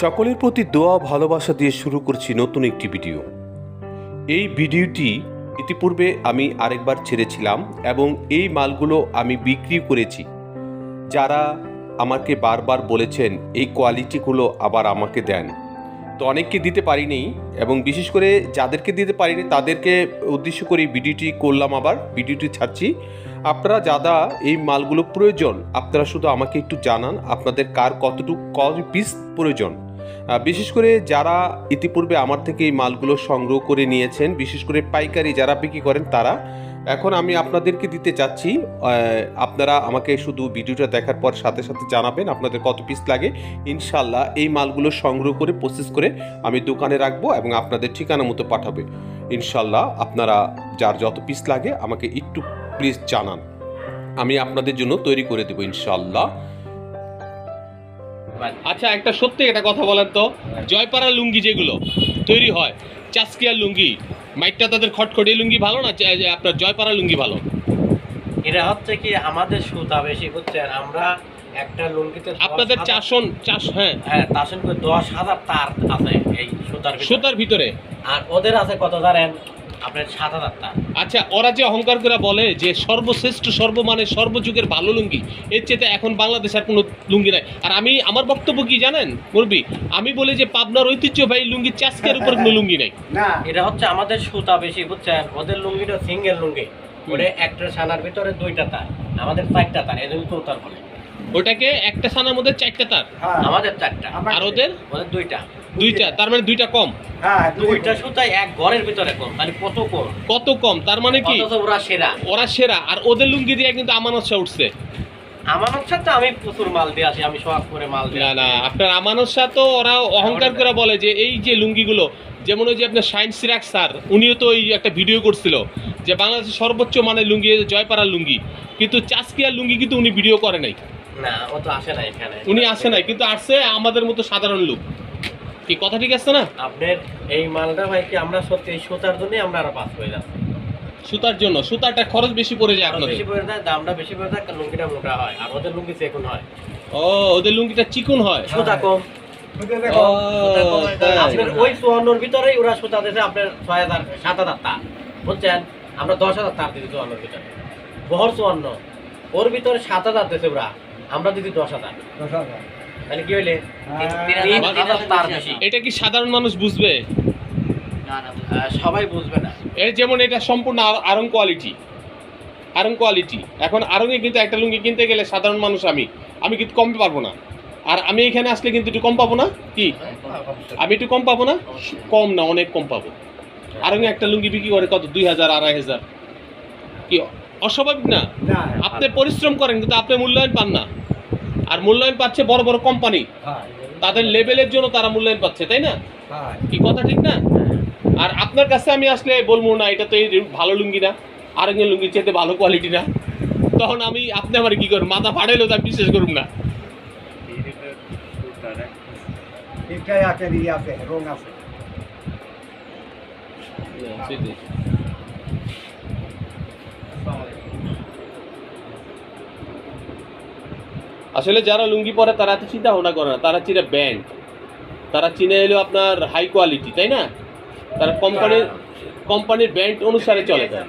সকলের প্রতি দোয়া ভালোবাসা দিয়ে শুরু করছি নতুন একটি ভিডিও। এই ভিডিওটি ইতিপূর্বে আমি আরেকবার ছেড়েছিলাম এবং এই মালগুলো আমি বিক্রি করেছি। যারা আমাকে বারবার বলেছেন, এই কোয়ালিটিগুলো আবার আমাকে দেন। তো অনেককে দিতে পারিনি এবং বিশেষ করে যাদেরকে দিতে পারিনি, তাদেরকে উদ্দেশ্য করে ভিডিওটি করলাম আবার, ভিডিওটি ছাড়ছি। আপনারা যারা এই মালগুলো প্রয়োজন। আপনারা শুধু আমাকে একটু জানান, আপনাদের কার কতটুকু কত পিস প্রয়োজন। বিশেষ করে যারা ইতিপূর্বে আমার থেকে এই মালগুলো সংগ্রহ করে নিয়েছেন, বিশেষ করে পাইকারি যারা বিক্রি করেন তারা, এখন আমি আপনাদেরকে দিতে চাচ্ছি আপনারা আমাকে শুধু ভিডিওটা দেখার পর সাথে সাথে জানাবেন আপনাদের কত পিস লাগে। ইনশাল্লাহ এই মালগুলো সংগ্রহ করে প্রসেস করে আমি দোকানে রাখব এবং আপনাদের ঠিকানা মতো পাঠাবে। ইনশাল্লাহ আপনারা যার যত পিস লাগে আমাকে একটু প্লিজ জানান। আমি আপনাদের জন্য তৈরি করে দেবো ইনশাল্লাহ আচ্ছা একটা সত্যি একটা কথা বলেন তো। জয়পাড়া লুঙ্গি যেগুলো তৈরি হয় চাসকিয়া লুঙ্গি, মাইকটা তাদের খটখটি লুঙ্গি ভালো না আপনার জয়পাড়া লুঙ্গি ভালো? এরা হচ্ছে কি আমাদের সুতা বেশি আর আমরা একটা লুঙ্গিতে দশ আপনাদের চাষন চাষ হ্যাঁ। হ্যাঁ তার সঙ্গে দশ হাজার তার আছে এই সুতার ভিতরে। সুতার ভিতরে? আর ওদের আছে কত জানেন? আপনার সাত হাজার তার। আচ্ছা ওরা যে অহংকার করে বলে যে সর্বশ্রেষ্ঠ সর্বমানের সর্বযুগের ভালো লুঙ্গি এর চেয়ে এখন বাংলাদেশ আর কোনো লুঙ্গি নাই। আর আমি আমার বক্তব্য কি জানেন মুরবি আমি বলি যে পাবনার ঐতিহ্যবাহী লুঙ্গি চাষকের উপর কোনো লুঙ্গি নাই। না। এটা হচ্ছে আমাদের সুতা বেশি বুঝছেন? ওদের লুঙ্গিটা সিঙ্গেল লুঙ্গি। ওটা একটা সানার ভিতরে দুইটা তার আমাদের চারটা তার এদের চৌতার বলে ওটাকে একটা সানার মধ্যে চারটা তার। হ্যাঁ। আমাদের চারটা। আর ওদের? ওদের দুইটা। দুইটা তার মানে দুইটা কম। হ্যাঁ দুইটা। সুতা এক ঘরের ভিতরে কম তাহলে কত কম? কত কম তার মানে কি? ওরা সেরা। ওরা সেরা আর ওদের লুঙ্গি দিয়ে কিন্তু আমানত শাহ উঠছে। আমার হচ্ছে তো আমি প্রচুর মাল দিয়ে আসি আমি সব করে মাল না না আপনার আমানত শাহ তো ওরা অহংকার করে বলে যে এই যে লুঙ্গিগুলো যেমন ওই যে আপনার সিরাক স্যার উনিও তো ওই একটা ভিডিও করছিল যে বাংলাদেশের সর্বোচ্চ মানের লুঙ্গি জয়পাড়ার লুঙ্গি। কিন্তু চাষকিয়ার লুঙ্গি কিন্তু উনি ভিডিও করে নাই। না ও তো আসে না এখানে। উনি আসে নাই কিন্তু আসছে আমাদের মতো সাধারণ লোক। কি কথা ঠিক আছে না? আপনার এই মালটা ভাই কি আমরা সত্যি এই সুতার জন্যই আমরা আরও পাস হয়ে যাচ্ছি? সুতার জন্য সুতারটা খরচ বেশি পড়ে যায় আপনাদের। বেশি পড়ে যায় দামটা বেশি পড়ে যায় লুঙ্গিটা মোটা হয় আর ওদের লুঙ্গি চেকুন হয়। ও ওদের লুঙ্গিটা চিকন হয়। সুতা কম। আপনার ওই চুয়ান্নর ভিতরেই ওরা সুতা দিয়েছে আপনার ছয় হাজার সাত হাজার তার। বুঝছেন? আমরা দশ হাজার তার দিচ্ছি চুয়ান্নর ভিতরে। বহর চুয়ান্ন। ওর ভিতরে সাত হাজার দিয়েছে ওরা। আমরা দিচ্ছি দশ হাজার। তাহলে কি হইলে? হ্যাঁ। এটা কি সাধারণ মানুষ বুঝবে? সবাই বুঝবে না। এর যেমন এটা সম্পূর্ণ আর- কোয়ালিটি আরং কোয়ালিটি এখন আরঙে কিন্তু একটা লুঙ্গি কিনতে গেলে সাধারণ মানুষ আমি। আমি কিন্তু কম পারব না। আর আমি এখানে আসলে কিন্তু একটু কম পাবো না? কি? আমি একটু কম পাবো না? কম না অনেক কম পাবো। আরঙে একটা লুঙ্গি বিক্রি করে কত? দুই হাজার আড়াই হাজার। কি অস্বাভাবিক না? না আপনি পরিশ্রম করেন কিন্তু আপনি মূল্যায়ন পান না। আর মূল্যায়ন পাচ্ছে বড় বড় কোম্পানি হ্যাঁ। তাদের লেভেলের জন্য তারা মূল্যায়ন পাচ্ছে তাই না? হ্যাঁ। কি কথা ঠিক না? আর আপনার কাছে আমি আসলে বলব না এটা তো এই ভালো লুঙ্গি না আরেকজন লুঙ্গির চেয়ে ভালো কোয়ালিটি না। তখন আমি আপনি আমার কি করুন মাথা ফাটাইলেও তো বিশ্বাস করুন না। আছে আসলে যারা লুঙ্গি পরে তারা এত চিন্তা ভাবনা করে না তারা চিনে ব্যান্ড। তারা চিনে এলো আপনার হাই কোয়ালিটি তাই না? তারা কোম্পানির কোম্পানির ব্যান্ড অনুসারে চলে যায়।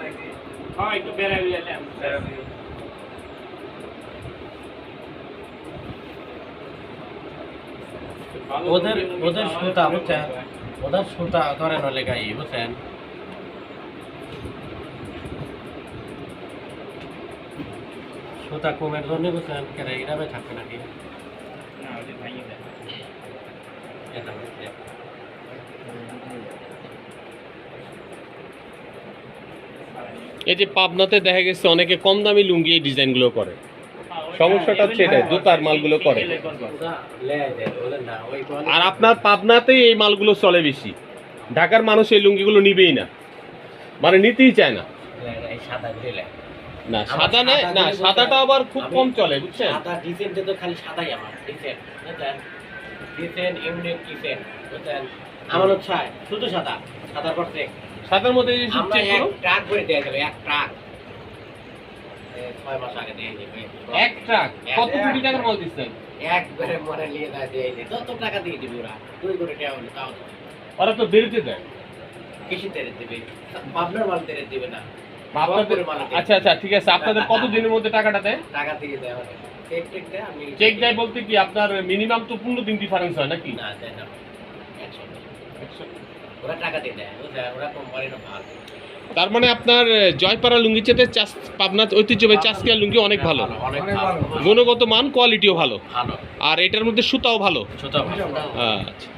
ওদের ওদের সুতা বুঝছেন? ওদের সুতা ধরেন হলে গাই বুঝছেন? সুতা কমের জন্য কেন থাকবে নাকি। এই যে পাবনাতে দেখা গেছে অনেকে কম দামি লুঙ্গি এই ডিজাইনগুলো করে সমস্যাটা হচ্ছে এটাই জুতার মালগুলো করে ওরা লেয় দেয়, বলে না, ওই বলে- আর আপনার পাবনাতেই এই মালগুলো চলে বেশি ঢাকার মানুষ এই লুঙ্গিগুলো নিবেই না মানে নিতেই চায় না সাদা। না সাদা নেই না সাদাটা আবার খুব কম চলে বুঝছেন? সাদা ডিসেন্টে তো খালি সাদাই আমার ডিসেন্ট বুঝছেন ডিসেন্ট ইউনিক ডিসেন্ট বুঝছেন আমার হচ্ছে শুধু সাদা সাদা পর চেক সাদার মধ্যে যে check এক করো। ট্রাক করে দিয়ে গেল এক ট্রাক। ছয় মাস আগে দিয়ে এক ট্রাক। কত কোটি টাকার মাল দিচ্ছেন? একবারে মনে নিয়ে যায় দিয়ে দিবে যত টাকা দিয়ে দিবে ওরা দুই কোটি টাকা হলে তাও। ওরা তো দেরিতে দেয়। কৃষি তেরে দিবে? পাবনার মাল তেরে দিবে না। আপনাদের আচ্ছা আচ্ছা ঠিক আছে। আপনাদের কত দিনের মধ্যে টাকাটা দেয়? টাকা দিয়ে দেয় চেক দেয় আমি চেক দেয় বলতে কি আপনার মিনিমাম তো পনেরো দিন ডিফারেন্স হয় নাকি? না দেয় না। ওরা টাকা দিয়ে দেয়। ওরা কোম্পানিটা ভালো। তার মানে আপনার জয়পাড়া লুঙ্গি চেতে চাষ পাবনা ঐতিহ্যবাহী চাষকিয়া লুঙ্গি অনেক ভালো। অনেক অনেক ভালো। গুণগত মান কোয়ালিটিও ভালো। ভালো। আর এটার মধ্যে সুতাও ভালো। ভালো। আচ্ছা।